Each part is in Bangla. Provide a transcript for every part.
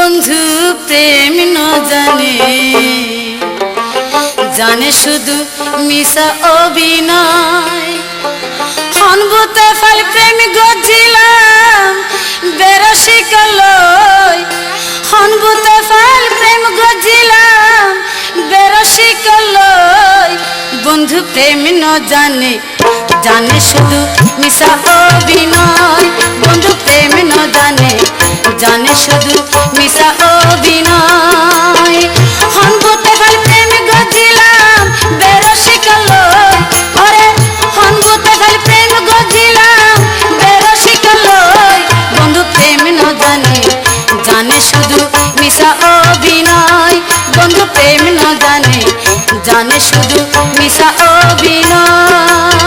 বন্ধু, প্রেম ন জানে। জানে শুধু মিশা অভিনয়। অনভূতে ফাল প্রেম গজিলাম বেরসি কলয় অনভূতে ফাল প্রেম গজিলাম বেরসি কলয় বন্ধু, প্রেম ন জানে। জানে শুধু মিশা জানে শুধু মিশা অভিনয়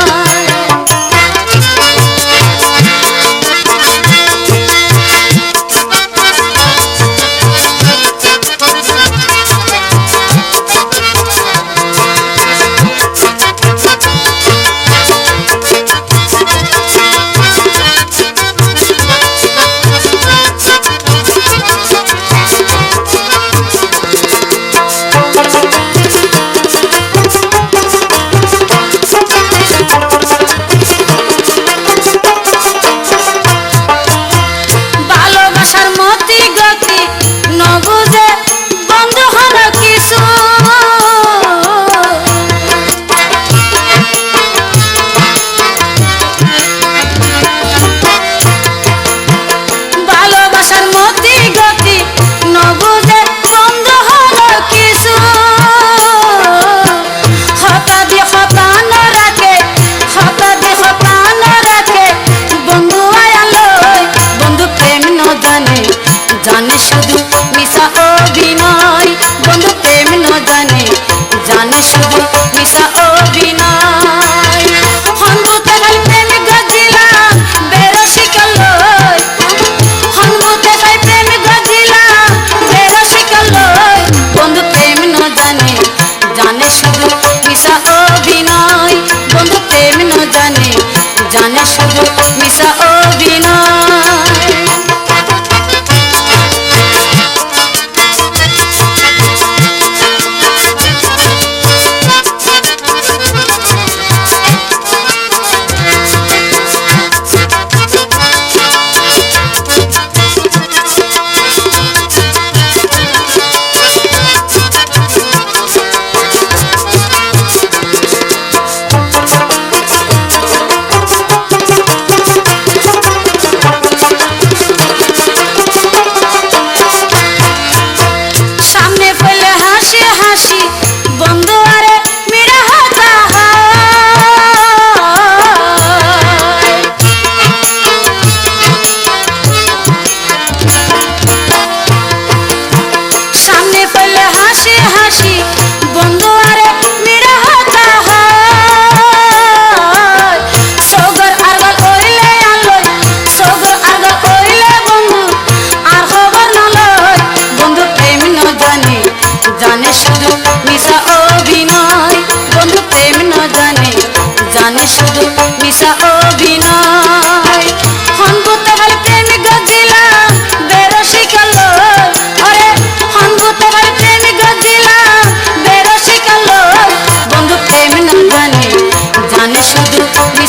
জানা শুধু মিশা ও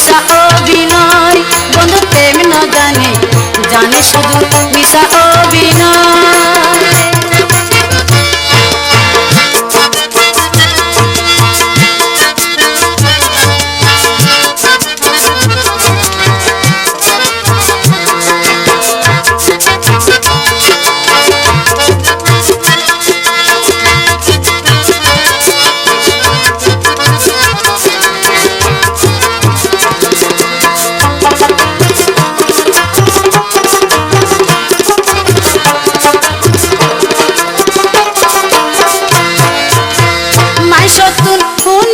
মিশা অভিনয় বন্ধু প্রেম না জানে জানে শুধু মিশা নতুন